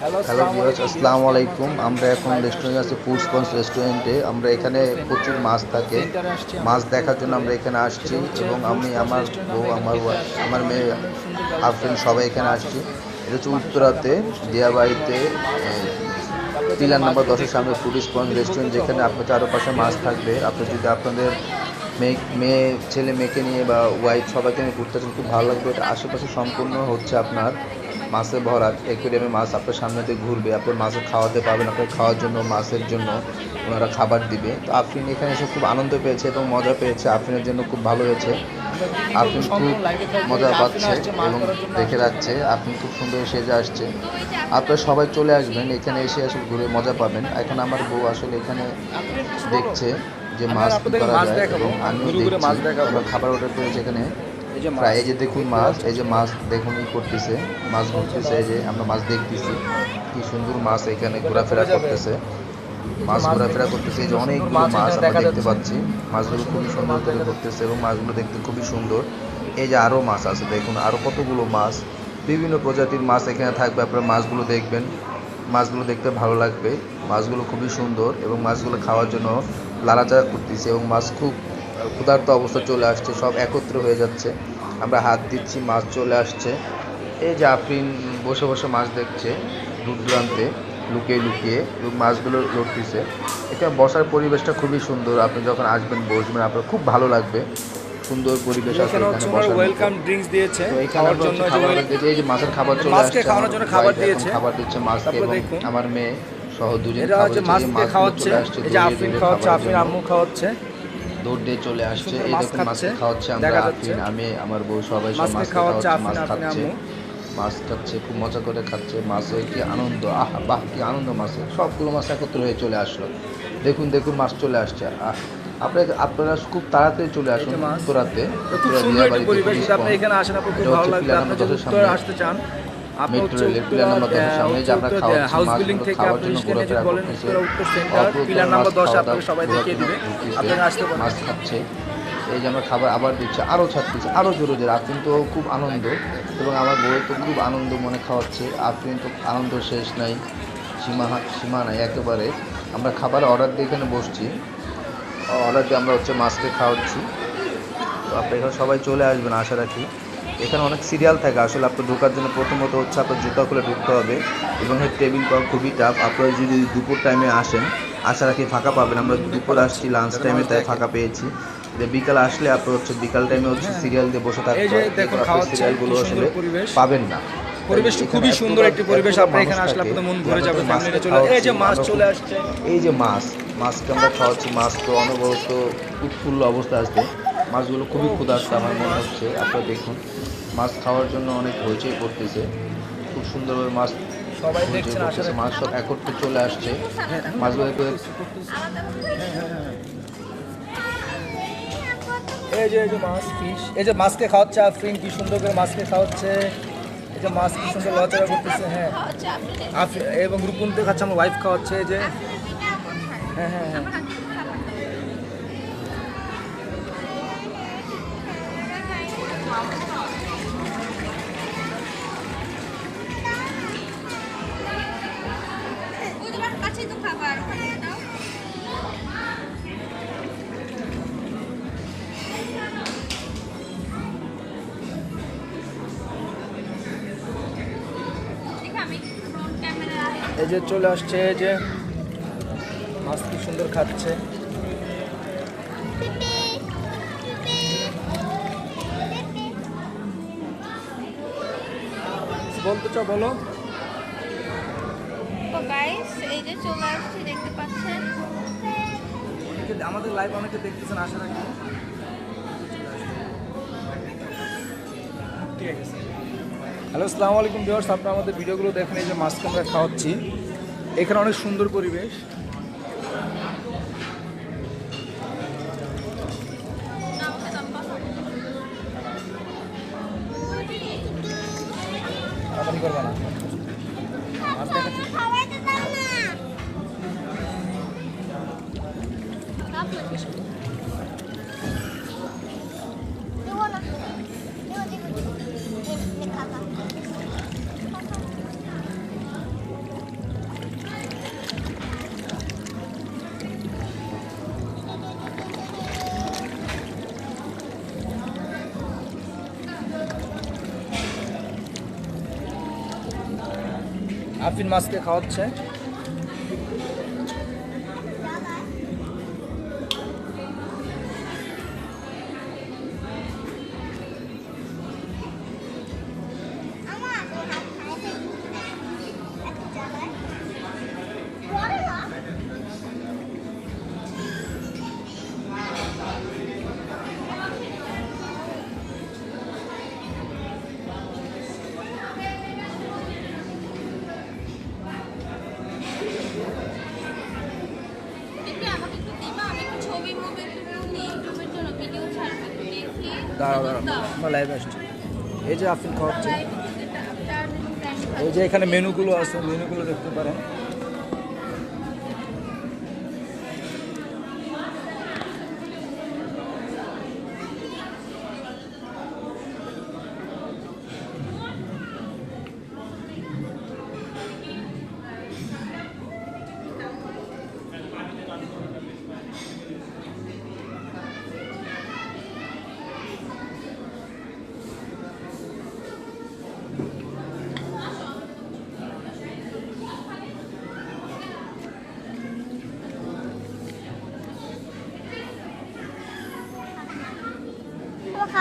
Hello viewers আসসালামু আলাইকুম আমরা এখন রেস্টুরেন্ট আছে ফুড স্পন্স রেস্টুরেন্টে আমরা এখানে প্রচুর মাছ থাকে। মাছ দেখার জন্য আমরা এখানে আসছি এবং আমি আমার বউ আমার আমার মেয়ে আফরিন সবাই এখানে আসছি। এটা হচ্ছে উত্তরাতে দিয়াবাড়িতে পিলার নাম্বার দশের সামনে ফুড স্পন্স রেস্টুরেন্ট যেখানে আপনার চারপাশে মাছ থাকবে। আপনি যদি আপনাদের মেয়ে মেয়ে ছেলে মেয়েকে নিয়ে বা ওয়াইফ সবাইকে নিয়ে ঘুরতে খুব ভালো লাগবে। এটা আশেপাশে সম্পূর্ণ হচ্ছে আপনার মাছে ভরা অ্যাকুয়ারিয়ামে মাছ আপনার সামনে দিয়ে ঘুরবে। আপনার মাছে খাওয়াতে পারবেন আপনার খাওয়ার জন্য মাছের জন্য ওনারা খাবার দিবে। তো আফরিন এখানে এসে খুব আনন্দ পেয়েছে এবং মজা পেয়েছে। আফরিনের জন্য খুব ভালো হয়েছে। আফরিন খুব মজা পাচ্ছে এবং দেখে যাচ্ছে। আফরিন খুব সুন্দর সেজে আসছে। আপনারা সবাই চলে আসবেন এখানে এসে আসলে ঘুরে মজা পাবেন। এখন আমার বউ আসলে এখানে দেখছে যে মাছ করা মাছ যায় এবং আমিও দেখছি খাবার অর্ডার করেছি এখানে। এই যে প্রায় এই যে দেখুন মাছ এই যে মাছ দেখুন ই করতেছে মাছ ঘুরতেছে এই যে আমরা মাছ দেখতেছি। কি সুন্দর মাছ এখানে ঘোরাফেরা করতেছে। মাছ ঘোরাফেরা করতেছে এই যে অনেকগুলো মাছ আমরা দেখতে পাচ্ছি। মাছগুলো খুবই সুন্দর করে করতেছে এবং মাছগুলো দেখতে খুবই সুন্দর। এই যে আরও মাছ আছে দেখুন আরও কতগুলো মাছ। বিভিন্ন প্রজাতির মাছ এখানে থাকবে আপনারা মাছগুলো দেখবেন। মাছগুলো দেখতে ভালো লাগবে। মাছগুলো খুবই সুন্দর এবং মাছগুলো খাওয়ার জন্য লাড়াচাড়া করতেছে এবং মাছ খুব ক্ষুধার্ত অবস্থা চলে আসছে সব একত্র হয়ে যাচ্ছে। আমরা হাত দিচ্ছি মাছ চলে আসছে। এই যে আফরিন বসে বসে মাছ দেখছে দূর দূরান্তে লুকিয়ে লুকিয়ে মাছগুলো লড়তেছে। এখানে বসার পরিবেশটা খুবই সুন্দর। আপনি যখন আসবেন বসবেন আপনার খুব ভালো লাগবে। সুন্দর পরিবেশ আছে এখানে হচ্ছে এখানে ওনারা বসার মতো। ওয়েলকাম ড্রিঙ্কস দিয়েছে। খাওয়ার জন্য এই যে খাবার মাছের খাবার চলে মাছকে আসছে খাওয়ানোর জন্য খাবার দিয়েছে। খাবার দিচ্ছে মাছকে এবং আমার মেয়ে সহ দুজন এটা হচ্ছে মাছকে খাওয়াচ্ছে। এই যে আফরিন খাওয়াচ্ছে আফরিন আম্মু খাওয়াচ্ছে। দৌড় দিয়ে চলে আসছে। এই মাছ দেখুন খাচ্ছে, খাওয়াচ্ছে আমরা। আফরিন আমি আমার বউ সবাই সব মাছকে খাওয়াচ্ছে মাছ খাচ্ছে। মাছ খাচ্ছে খুব মজা করে খাচ্ছে মাছের কি আনন্দ আহ বাহ কি আনন্দ মাছের সবগুলো মাছ একত্র হয়ে চলে আসলো। দেখুন দেখুন মাছ চলে আসছে। আহ, আপনারা আপনারা খুব তাড়াতাড়ি চলে আসুন মাছ। উত্তরাতে উত্তরা। এখানে আসেন আপনার খুব ভালো লাগবে। আপনি যদি। আসতে চান মেট্রো রেলের পিলার নাম্বার দশের সামনে এই যে আমরা হাউস বিল্ডিং থেকে আপনি জন্য সেখানে যদি ঘোরাফেরা বলেন উত্তর সেন্টার পিলার নাম্বার দশ আপনাকে সবাই দেখিয়ে দিবে। আপনারা আসতে পারেন। মাছ খাচ্ছে। এই যে আমরা খাবার আবার দিচ্ছে আরও ছাড়তেছে আরও জোরে জোরে আফরিন তো খুব আনন্দ। এবং আমার বউ তো খুব আনন্দ মনে খাওয়াচ্ছে আফরিন তো আনন্দ শেষ নাই সীমা সীমা নাই একেবারে। আমরা খাবার অর্ডার দিয়ে এখানে বসছি। অর্ডার দিয়ে আমরা হচ্ছে মাছকে খাওয়াচ্ছি। তো আপনি এখানে সবাই চলে আসবেন আশা রাখি। এখানে অনেক সিরিয়াল থাকে। আসলে আপনার ঢোকার জন্য প্রথমত হচ্ছে আপনার জুতা খুলে ঢুকতে হবে এবং এর টেবিল পাওয়া খুবই টাফ আপনারা যদি দুপুর টাইমে আসেন আশা রাখি ফাঁকা পাবেন। আমরা দুপুর আসছি লাঞ্চ টাইমে তাই ফাঁকা পেয়েছি। যে বিকাল আসলে আপনার হচ্ছে বিকাল টাইমে হচ্ছে সিরিয়াল দিয়ে বসে খাওয়াচ্ছে, সিরিয়ালগুলো আসলে পাবেন না। পরিবেশটা খুবই সুন্দর একটি পরিবেশ। এতটা আপনি এখানে আসলে আপনাদের মন ভরে যাবে চলে এই যে মাছ চলে আসছে। এই যে মাছ মাছকে আমরা খাওয়াচ্ছি। মাছ তো অনবরত উৎফুল্ল অবস্থা আছে মাছগুলো খুবই ক্ষুধার্ত আমার মনে হচ্ছে। আপনারা দেখুন। মাছ খাওয়ার জন্য অনেক হইচই করতেছে। খুব সুন্দরভাবে মাছ সবাই হইচই দেখছেন আসলে মাছ সব একত্রে চলে আসছে। মাছগুলো এই যে এই যে মাছ ফিশ এই যে মাছকে খাওয়াচ্ছে আফরিন কি সুন্দর করে মাছকে খাওয়াচ্ছে। এই যে মাছ কি সুন্দর লড়াচড়া করতেছে হ্যাঁ। এবং রূপনকে খাচ্ছে আমার ওয়াইফ খাওয়াচ্ছে এই যে। হ্যাঁ হ্যাঁ হ্যাঁ। এই যে চলে আসছে এই যে মাছ কি সুন্দর খাচ্ছে। বলতে চাও বলো? গাইস এই যে চলে আসছি দেখতে পাচ্ছেন? অনেকে আমাদের লাইভ অনেকে দেখতেছেন আশা রাখি। হ্যালো, আসসালামু আলাইকুম ভিউয়ার্স। আপনারা আমাদের ভিডিওগুলো দেখেন, এই যে মাছকে আমরা খাওয়াচ্ছি। এখানে অনেক সুন্দর পরিবেশ। আফিন মাছকে খাওয়াচ্ছে। আপনার লাইভ আসছে। এই যে আফিন খাওয়াচ্ছে এই যে এখানে মেনুগুলো আছে মেনুগুলো দেখতে পারেন।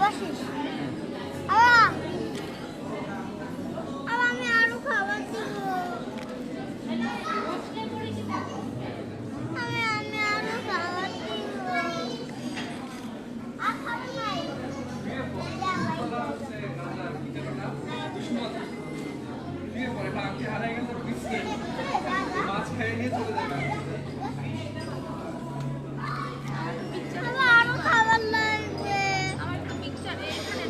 আবাসিস